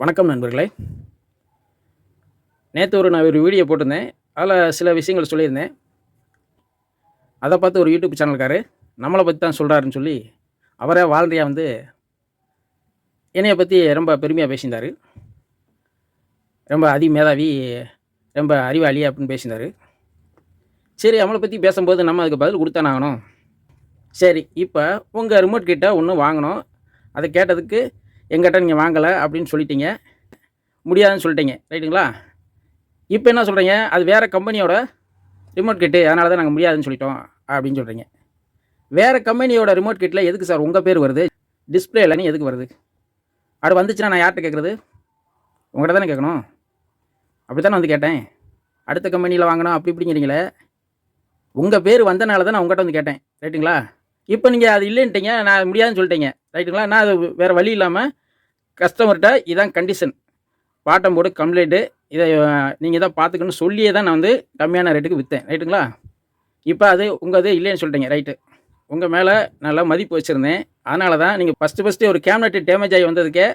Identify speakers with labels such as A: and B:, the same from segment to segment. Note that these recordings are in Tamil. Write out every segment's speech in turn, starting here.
A: வணக்கம் நண்பர்களே. நேற்று ஒரு நான் ஒரு வீடியோ போட்டிருந்தேன். அதில் சில விஷயங்கள் சொல்லியிருந்தேன். அதை பார்த்து ஒரு யூடியூப் சேனல்காரு நம்மளை பற்றி தான் சொல்கிறாருன்னு சொல்லி அவரே வாழ்றையாக வந்து என்னையை பற்றி ரொம்ப பெருமையாக பேசியிருந்தார். ரொம்ப அதி மேதாவி ரொம்ப அறிவாளி அப்படின்னு பேசியிருந்தார். சரி அவளை பற்றி பேசும்போது நம்ம அதுக்கு பதில் கொடுத்தானே ஆகணும். சரி இப்போ உங்கள் ரிமோட் கிட்ட ஒன்று வாங்கணும். அதை கேட்டதுக்கு எங்கிட்ட நீங்கள் வாங்கலை அப்படின்னு சொல்லிட்டீங்க. முடியாதுன்னு சொல்லிட்டீங்க. ரைட்டுங்களா? இப்போ என்ன சொல்கிறீங்க அது வேறு கம்பெனியோட ரிமோட் கிட்டு அதனால தான் நாங்கள் முடியாதுன்னு சொல்லிட்டோம் அப்படின்னு சொல்கிறீங்க வேறு கம்பெனியோட ரிமோட் கிட்டில் எதுக்கு சார் உங்கள் பேர் வருது? டிஸ்பிளேல இல்லைன்னு எதுக்கு வருது? அது வந்துச்சுன்னா நான் யார்கிட்ட கேட்குறது உங்கள்கிட்ட தானே கேட்கணும் அப்படி தானே வந்து கேட்டேன். அடுத்த கம்பெனியில் வாங்கணும் அப்படி இப்படிங்கிறீங்களே. உங்கள் பேர் வந்தனால தான் நான் உங்கள்கிட்ட வந்து கேட்டேன். ரைட்டுங்களா? இப்போ நீங்கள் அது இல்லைன்ட்டீங்க நான் முடியாதுன்னு சொல்லிட்டீங்க. ரைட்டுங்களா? நான் அது வேறு வழி இல்லாமல் கஸ்டமர்கிட்ட இதான் கண்டிஷன் பாட்டம் போர்டு கம்ப்ளைண்ட்டு இதை நீங்கள் தான் பார்த்துக்கணும்னு சொல்லியே தான் நான் வந்து கம்மியான ரேட்டுக்கு விற்றேன் ரைட்டுங்களா? இப்போ அது உங்கள் அது இல்லைன்னு சொல்லிட்டீங்க. ரைட்டு. உங்கள் மேலே நல்லா மதிப்பு வச்சுருந்தேன். அதனால தான் நீங்கள் ஃபஸ்ட்டு ஃபஸ்ட்டு ஒரு கேம்னெட்டு டேமேஜ் ஆகி வந்ததுக்கே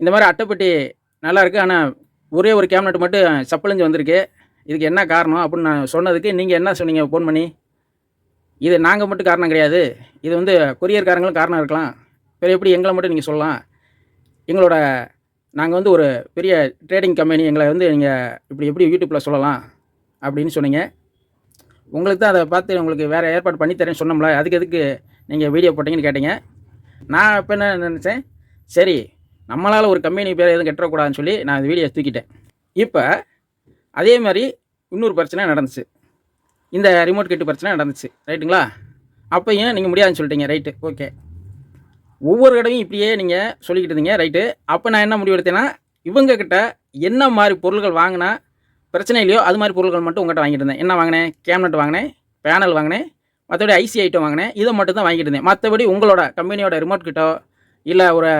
A: இந்த மாதிரி அட்டைப்பெட்டி நல்லா இருக்குது ஆனால் ஒரே ஒரு கேபினெட் மட்டும் சப்பளிஞ்சு வந்திருக்கு. இதுக்கு என்ன காரணம் அப்படின்னு நான் சொன்னதுக்கு நீங்கள் என்ன சொன்னீங்க? ஃபோன் பண்ணி. இது நாங்கள் மட்டும் காரணம் கிடையாது. இது வந்து கொரியர்காரங்களும் காரணம் இருக்கலாம். வேறு எப்படி எங்களை மட்டும் நீங்கள் சொல்லலாம்? எங்களோட நாங்கள் வந்து ஒரு பெரிய ட்ரேடிங் கம்பெனி எங்களை வந்து நீங்கள் இப்படி எப்படி யூடியூப்பில் சொல்லலாம்? அப்படின்னு சொன்னீங்க. உங்களுக்கு தான் அதை பார்த்து உங்களுக்கு வேறு ஏற்பாடு பண்ணித்தரேன்னு சொன்னோம்ல அதுக்கு எதுக்கு நீங்கள் வீடியோ போட்டீங்கன்னு கேட்டீங்க. நான் இப்போ என்ன நினச்சேன்? சரி நம்மளால் ஒரு கம்பெனி பேர் எதுவும் கெட்டக்கூடாதுன்னு சொல்லி நான் அந்த வீடியோ தூக்கிட்டேன். இப்போ அதே மாதிரி இன்னொரு பிரச்சனை நடந்துச்சு. இந்த ரிமோட் கெட்டு பிரச்சனை நடந்துச்சு ரைட்டுங்களா அப்பையும் நீங்கள் முடியாதுன்னு சொல்லிட்டீங்க ரைட்டு ஓகே ஒவ்வொரு தடவையும் இப்படியே நீங்கள் சொல்லிக்கிட்டு இருந்தீங்க ரைட்டு அப்போ நான் என்ன முடிவு எடுத்தேன்னா இவங்கக்கிட்ட என்ன மாதிரி பொருள்கள் வாங்கினா பிரச்சனை இல்லையோ அது மாதிரி பொருட்கள் மட்டும் உங்கள்கிட்ட வாங்கிட்டு இருந்தேன். என்ன வாங்கினேன்? கேம்னட் வாங்கினேன் பேனல் வாங்கினேன் மற்றபடி ஐசி ஐட்டம் வாங்கினேன் இதை மட்டும் தான் வாங்கிட்டு இருந்தேன். மற்றபடி உங்களோட கம்பெனியோட ரிமோட் கிட்டோ இல்லை ஒரு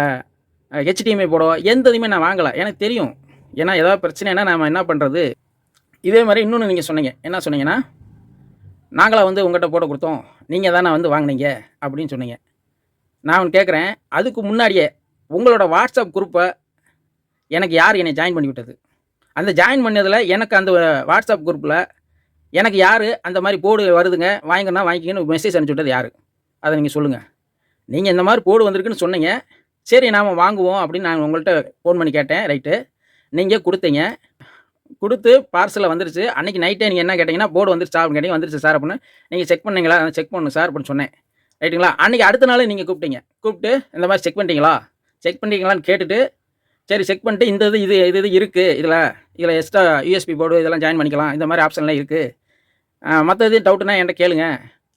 A: ஹெச்டிஎம்ஐ போடோ எந்த இதுவுமே நான் வாங்கலை. எனக்கு தெரியும். ஏன்னா ஏதாவது பிரச்சனைனா நம்ம என்ன பண்ணுறது இதே மாதிரி இன்னொன்று நீங்கள் சொன்னீங்க. என்ன சொன்னீங்கன்னா நாங்களாக வந்து உங்கள்கிட்ட போட்டு கொடுத்தோம். நீங்கள் தானே வந்து வாங்கினீங்க அப்படின்னு சொன்னீங்க. நான் ஒன்று கேட்குறேன் அதுக்கு முன்னாடியே உங்களோட வாட்ஸ்அப் குரூப்பை எனக்கு யார் என்னை ஜாயின் பண்ணி விட்டது? அந்த ஜாயின் பண்ணதில் எனக்கு அந்த வாட்ஸ்அப் குரூப்பில் எனக்கு யார் அந்த மாதிரி போடு வருதுங்க வாங்கினா வாங்கிக்கன்னு மெசேஜ் அனுப்பிச்சி விட்டது யார்? அதை நீங்கள் சொல்லுங்கள் நீங்கள் இந்த மாதிரி போடு வந்திருக்குன்னு சொன்னீங்க. சரி நாம் வாங்குவோம் அப்படின்னு நான் உங்கள்கிட்ட ஃபோன் பண்ணி கேட்டேன் ரைட்டு நீங்கள் கொடுத்தீங்க. கொடுத்து பார்சலில் வந்துருச்சு. அன்றைக்கி நைட்டே நீங்கள் என்ன கேட்டிங்கன்னா போர்டு வந்துருச்சா அப்படின்னு கேட்டிங்க. வந்துருச்சு சார் அப்படின்னு. நீங்கள் செக் பண்ணீங்களா? செக் பண்ணணும் சார் அப்படின்னு சொன்னேன். ரைட்டுங்களா? அன்றைக்கி அடுத்த நாள் நீங்கள் கூப்பிட்டீங்க. கூப்பிட்டு இந்த மாதிரி செக் பண்ணிட்டீங்களா? செக் பண்ணிட்டீங்களான்னு கேட்டுட்டு சரி செக் பண்ணிட்டு இந்த இது இது இது இது இருக்குது இதில் இதில் எக்ஸ்ட்ரா யூஎஸ்பி போர்டு இதெல்லாம் ஜாயின் பண்ணிக்கலாம். இந்த மாதிரி ஆப்ஷன்லாம் இருக்குது மற்ற இது டவுட்னா என்கிட்ட கேளுங்க.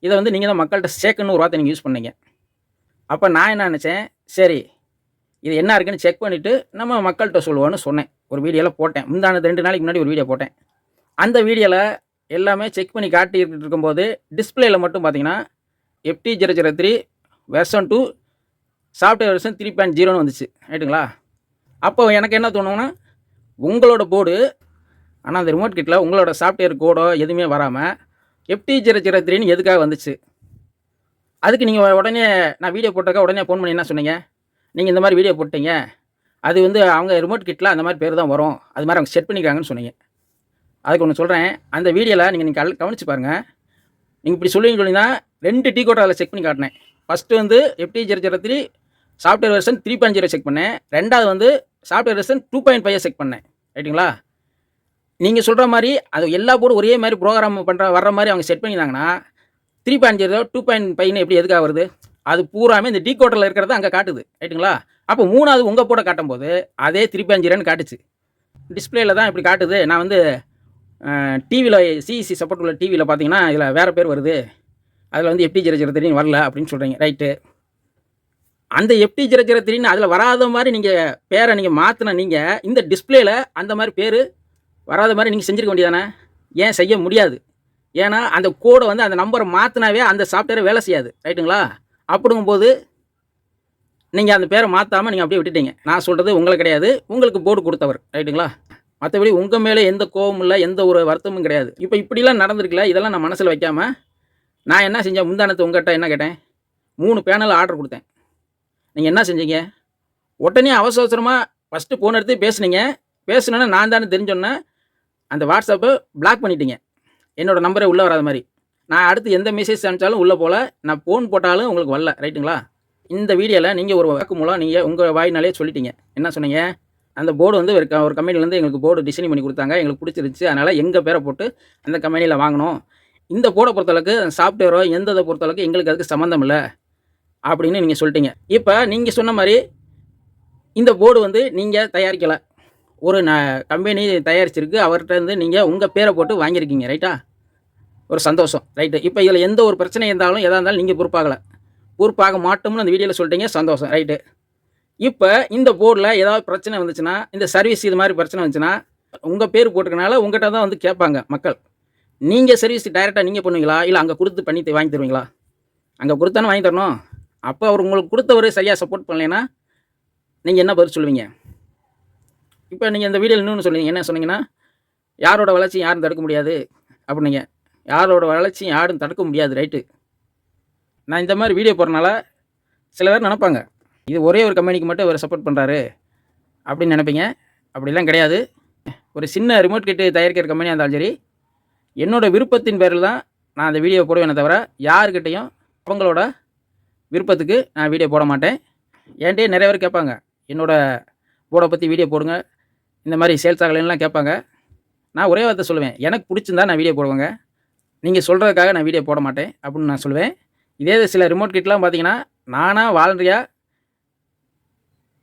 A: இதை வந்து நீங்கள் தான் மக்கள்கிட்ட சேர்க்கணும்னு ஒரு வார்த்தை நீங்கள் யூஸ் பண்ணீங்க. அப்போ நான் என்ன நினச்சேன்? சரி இது என்ன இருக்குன்னு செக் பண்ணிவிட்டு நம்ம மக்கள்கிட்ட சொல்லுவோன்னு சொன்னேன். ஒரு வீடியோவில் போட்டேன். முந்தான ரெண்டு நாளைக்கு முன்னாடி ஒரு வீடியோ போட்டேன். அந்த வீடியோவில் எல்லாமே செக் பண்ணி காட்டிட்டு இருக்கும்போது டிஸ்பிளேயில் மட்டும் பார்த்தீங்கன்னா FT zero zero three version two software version three point ஜீரோன்னு வந்துச்சு. ரைட்டுங்களா அப்போ எனக்கு என்ன தோணுன்னா உங்களோட போர்டு ஆனால் அந்த ரிமோட் கிட்டில் உங்களோட சாஃப்ட்வேர் கோடோ எதுவுமே வராமல் எஃப்டி ஜீரோ ஜீரோ த்ரீன்னு எதுக்காக வந்துச்சு? அதுக்கு நீங்கள் உடனே நான் வீடியோ போட்டக்க உடனே ஃபோன் பண்ணி என்ன சொன்னீங்க? நீங்கள் இந்த மாதிரி வீடியோ போட்டீங்க. அது வந்து அவங்க ரிமோட் கிட்டில் அந்த மாதிரி பேர் தான் வரும். அது மாதிரி அவங்க செட் பண்ணிக்கிறாங்கன்னு சொன்னீங்க. அதுக்கு ஒன்று சொல்கிறேன் அந்த வீடியோவில் நீங்கள் நீங்கள் கவனிச்சு பாருங்கள் நீங்கள் இப்படி சொல்லுவீங்க சொல்லிங்கன்னா ரெண்டு டீ கோட்டை அதில் செக் பண்ணி காட்டினேன். ஃபஸ்ட்டு வந்து FT zero zero three software version three point zero check பண்ணேன். ரெண்டாவது வந்து software version two point five check பண்ணேன். ரைட்டுங்களா நீங்கள் சொல்கிற மாதிரி அது எல்லா போர்டும் ஒரே மாதிரி ப்ரோக்ராம் பண்ணுற வர்ற மாதிரி அவங்க செட் பண்ணியிருந்தாங்கன்னா three point zero two point ஃபைவ்னு எப்படி எதுக்காக வருது? அது பூராமே இந்த டீ கோட்டரில் இருக்கிறத அங்கே காட்டுது. ரைட்டுங்களா அப்போ மூணாவது உங்கள் போட காட்டும்போது அதே திருப்பி அஞ்சிரன்னு காட்டுச்சு. டிஸ்பிளேல தான் இப்படி காட்டுது. நான் வந்து டிவியில் சிஇசி சப்போர்ட் உள்ள டிவியில் பார்த்தீங்கன்னா இதில் வேறு பேர் வருது. அதில் வந்து எஃப்டி ஜீரோ ஜீரோ வரல அப்படின்னு சொல்கிறீங்க ரைட்டு அந்த எஃப்டி ஜீரோ ஜீரோ அதில் வராத மாதிரி நீங்கள் பேரை நீங்கள் மாற்றின நீங்கள் இந்த டிஸ்பிளேல அந்த மாதிரி பேர் வராத மாதிரி நீங்கள் செஞ்சுருக்க வேண்டியதானே? ஏன் செய்ய முடியாது? ஏன்னா அந்த கோடை வந்து அந்த நம்பரை மாற்றினாவே அந்த சாஃப்ட்வேரை வேலை செய்யாது. ரைட்டுங்களா அப்படிங்கும்போது நீங்கள் அந்த பேரை மாற்றாமல் நீங்கள் அப்படியே விட்டுட்டீங்க. நான் சொல்கிறது உங்களை கிடையாது. உங்களுக்கு போர்டு கொடுத்தவர். ரைட்டுங்களா மற்றபடி உங்கள் மேலே எந்த கோபமும் இல்லை எந்த ஒரு வருத்தமும் கிடையாது. இப்போ இப்படிலாம் நடந்திருக்குல்ல இதெல்லாம் நான் மனசில் வைக்காமல் நான் என்ன செஞ்சேன்? முந்தானத்து உங்கள்கிட்ட என்ன கேட்டேன்? மூணு பேனல் ஆர்டர் கொடுத்தேன். நீங்கள் என்ன செஞ்சீங்க? உடனே அவசர அவசரமாக ஃபஸ்ட்டு ஃபோன் எடுத்து பேசுனீங்க. பேசுனேன்னா நான் தானே தெரிஞ்சோன்னே அந்த வாட்ஸ்அப்பை பிளாக் பண்ணிட்டீங்க. என்னோடய நம்பரே உள்ளே வராத மாதிரி. நான் அடுத்து எந்த மெசேஜ் அனுப்பிச்சாலும் உள்ளே போகல நான் ஃபோன் போட்டாலும் உங்களுக்கு வரல. ரைட்டுங்களா இந்த வீடியோவில் நீங்கள் ஒரு வாக்கு மூலம் நீங்கள் உங்கள் வாயினாலே சொல்லிட்டீங்க. என்ன சொன்னீங்க? அந்த போர்டு வந்து ஒரு க- ஒரு கம்பெனிலேருந்து எங்களுக்கு போர்டு டிசைன் பண்ணி கொடுத்தாங்க. எங்களுக்கு பிடிச்சிருச்சு அதனால் எங்கள் பேரை போட்டு அந்த கம்பெனியில் வாங்கினோம் இந்த போர்டை பொறுத்தளவுக்கு சாஃப்ட்வேரோ எந்த இதை பொறுத்தளவுக்கு எங்களுக்கு அதுக்கு சம்மந்தம் இல்லை. அப்படின்னு நீங்கள் சொல்லிட்டீங்க. இப்போ நீங்கள் சொன்ன மாதிரி இந்த போர்டு வந்து நீங்கள் தயாரிக்கலை. ஒரு ந கம்பெனி தயாரிச்சிருக்கு. அவர்கிட்ட இருந்து நீங்கள் உங்கள் பேரை போட்டு வாங்கியிருக்கீங்க. ரைட்டா ஒரு சந்தோஷம் ரைட்டு இப்போ இதில் எந்த ஒரு பிரச்சனை இருந்தாலும் எதாக இருந்தாலும் நீங்கள் பொறுப்பாகலை. பொறுப்பாக மாட்டோம்னு அந்த வீடியோவில் சொல்லிட்டீங்க சந்தோஷம் ரைட்டு இப்போ இந்த போர்டில் ஏதாவது பிரச்சனை வந்துச்சுன்னா இந்த சர்வீஸ் இது மாதிரி பிரச்சனை வந்துச்சுன்னா உங்கள் பேர் போட்டுக்கனால உங்கள்கிட்ட தான் வந்து கேட்பாங்க மக்கள். நீங்கள் சர்வீஸ் டைரெக்டாக நீங்கள் பண்ணுவீங்களா? இல்லை அங்கே கொடுத்து பண்ணி வாங்கி தருவீங்களா? அங்கே கொடுத்தானே வாங்கி தரணும். அப்போ அவர் உங்களுக்கு கொடுத்தவர் சரியாக சப்போர்ட் பண்ணலைன்னா நீங்கள் என்ன பதில் சொல்லுவீங்க? இப்போ நீங்கள் இந்த வீடியோவில் இன்னொன்று சொல்லுவீங்க. என்ன சொன்னீங்கன்னா யாரோட வளர்ச்சி யாரும் தடுக்க முடியாது அப்படின்னீங்க. யாரோட வளர்ச்சியும் யாரும் தடுக்க முடியாது ரைட்டு? நான் இந்த மாதிரி வீடியோ போடுறனால சில பேர் நினப்பாங்க இது ஒரே ஒரு கம்பெனிக்கு மட்டும் இவர் சப்போர்ட் பண்ணுறாரு அப்படின்னு நினைப்பீங்க. அப்படிலாம் கிடையாது. ஒரு சின்ன ரிமோட் கிட்டு தயாரிக்கிற கம்பெனியாக இருந்தாலும் சரி என்னோட விருப்பத்தின் பேரில் தான் நான் அந்த வீடியோ போடுவேனே தவிர யாருக்கிட்டையும் அவங்களோட விருப்பத்துக்கு நான் வீடியோ போட மாட்டேன். என்கிட்டயே நிறைய பேர் கேட்பாங்க என்னோடய போர்டை பற்றி வீடியோ போடுங்க இந்த மாதிரி சேல்ஸ் ஆகலைன்னுலாம் கேட்பாங்க. நான் ஒரே வார்த்தை சொல்லுவேன் எனக்கு பிடிச்சிருந்தா நான் வீடியோ போடுவேங்க. நீங்கள் சொல்கிறதுக்காக நான் வீடியோ போட மாட்டேன் அப்படின்னு நான் சொல்லுவேன். இதே சில ரிமோட் கிட்லாம் பார்த்தீங்கன்னா நானாக வாலண்டரியாக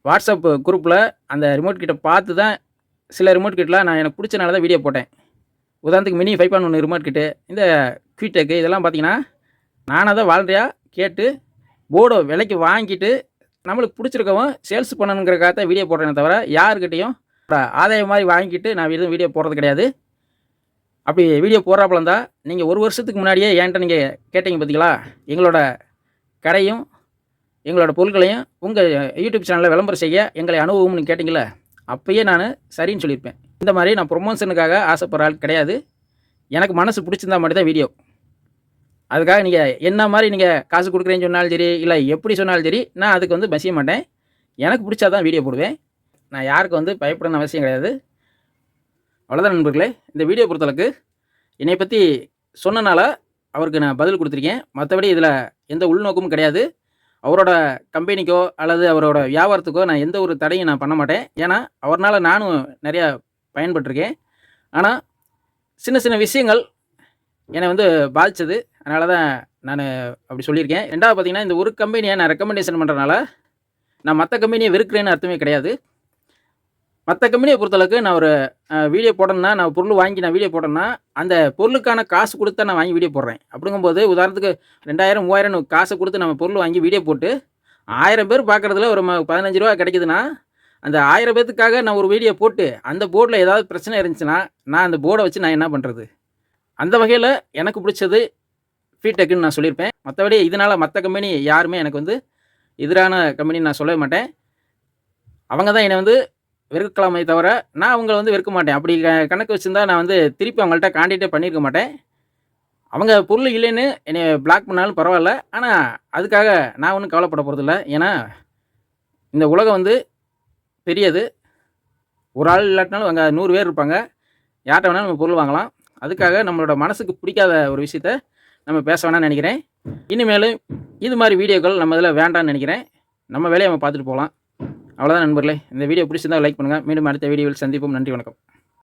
A: வாட்ஸ்அப் குரூப்பில் அந்த ரிமோட் கிட்ட பார்த்து தான் சில ரிமோட் கிட்டலாம் நான் எனக்கு பிடிச்சனால தான் வீடியோ போட்டேன். உதாரணத்துக்கு மினி ஃபைவ் பாயிண்ட் ஒன்று ரிமோட் கிட்டு இந்த குவிட்டெக்கு இதெல்லாம் பார்த்தீங்கன்னா நானாக தான் வாலண்டரியாக கேட்டு போர்டோ விலைக்கு வாங்கிட்டு நம்மளுக்கு பிடிச்சிருக்கவும் சேல்ஸ் பண்ணணுங்கிறக்காக தான் வீடியோ போடுறேனே தவிர யாருக்கிட்டேயும் ஆதாயம் மாதிரி வாங்கிட்டு நான் எதுவும் வீடியோ போடுறது கிடையாது. அப்படி வீடியோ போடுறாப்புல இருந்தால் நீங்கள் ஒரு வருஷத்துக்கு முன்னாடியே என்கிட்ட நீங்கள் கேட்டீங்க பார்த்தீங்களா எங்களோட கடையும் எங்களோட பொருட்களையும் உங்கள் யூடியூப் சேனலில் விளம்பரம் செய்ய எங்களை அனுபவம்னு கேட்டிங்களே அப்பயே நான் சரின்னு சொல்லியிருப்பேன். இந்த மாதிரி நான் ப்ரொமோஷனுக்காக ஆசைப்படுற ஆள் கிடையாது. எனக்கு மனசு பிடிச்சிருந்தா மட்டும் தான் வீடியோ அதுக்காக நீங்கள் என்ன மாதிரி நீங்கள் காசு கொடுக்குறேன்னு சொன்னாலும் சரி இல்லை எப்படி சொன்னாலும் சரி நான் அதுக்கு வந்து பசிய மாட்டேன். எனக்கு பிடிச்சா தான் வீடியோ போடுவேன். நான் யாருக்கு வந்து பயப்படணும் அவசியம் கிடையாது. அவ்வளோதான் நண்பர்களே. இந்த வீடியோ பொறுத்தளவுக்கு என்னை பற்றி சொன்னனால அவருக்கு நான் பதில் கொடுத்துருக்கேன். மற்றபடி இதில் எந்த உள்நோக்கமும் கிடையாது. அவரோட கம்பெனிக்கோ அல்லது அவரோட வியாபாரத்துக்கோ நான் எந்த ஒரு தடையும் நான் பண்ண மாட்டேன். ஏன்னா அவர்னால் நானும் நிறையா பயன்பட்டிருக்கேன். ஆனால் சின்ன சின்ன விஷயங்கள் என்னை வந்து பாதித்தது அதனால தான் நான் அப்படி சொல்லியிருக்கேன். ரெண்டாவது பார்த்தீங்கன்னா இந்த ஒரு கம்பெனியை நான் ரெக்கமெண்டேஷன் பண்ணுறனால நான் மற்ற கம்பெனியை வெறுக்கிறேன்னு அர்த்தமே கிடையாது. மற்ற கம்பெனியை பொறுத்தளவுக்கு நான் ஒரு வீடியோ போடணும்னா நான் பொருள் வாங்கி நான் வீடியோ போட்டேன்னா அந்த பொருளுக்கான காசு கொடுத்தா நான் வாங்கி வீடியோ போடுறேன். அப்படிங்கும்போது உதாரணத்துக்கு ரெண்டாயிரம் மூவாயிரம் காசை கொடுத்து நம்ம பொருள் வாங்கி வீடியோ போட்டு ஆயிரம் பேர் பார்க்குறதுல ஒரு ம- பதினஞ்சு ரூபா கிடைக்குதுன்னா அந்த ஆயிரம் பேர்த்துக்காக நான் ஒரு வீடியோ போட்டு அந்த போர்டில் ஏதாவது பிரச்சனை இருந்துச்சுன்னா நான் அந்த போர்டை வச்சு நான் என்ன பண்ணுறது அந்த வகையில் எனக்கு பிடிச்சது ஃபீடெக்குன்னு நான் சொல்லியிருப்பேன். மற்றபடி இதனால் மற்ற கம்பெனி யாருமே எனக்கு வந்து எதிரான கம்பெனி நான் சொல்லவே மாட்டேன். அவங்க தான் என்னை வந்து வெறுக்கலாமே தவிர நான் அவங்கள வந்து வெறுக்க மாட்டேன். அப்படி கணக்கு வச்சுருந்தா நான் வந்து திருப்பி அவங்கள்ட்ட காண்டாக்டே பண்ணியிருக்க மாட்டேன். அவங்க பொருள் இல்லைன்னு என்னை பிளாக் பண்ணாலும் பரவாயில்ல. ஆனால் அதுக்காக நான் ஒன்றும் கவலைப்பட போகிறதில்ல ஏன்னா இந்த உலகம் வந்து பெரியது. ஒரு ஆள் இல்லாட்டினாலும் அங்கே நூறு பேர் இருப்பாங்க. யார்கிட்ட வேணாலும் நம்ம பொருள் வாங்கலாம். அதுக்காக நம்மளோட மனசுக்கு பிடிக்காத ஒரு விஷயத்த நம்ம பேச வேணாம்னு நினைக்கிறேன். இனிமேலும் இது மாதிரி வீடியோக்கள் நம்ம இதில் வேண்டாம்னு நினைக்கிறேன். நம்ம வேலையை நம்ம பார்த்துட்டு போகலாம். அவ்வளோதான் நண்பர்களே. இந்த வீடியோ பிடிச்சிருந்தால் லைக் பண்ணுங்கள் மீண்டும் அடுத்த வீடியோவில் சந்திப்போம். நன்றி வணக்கம்.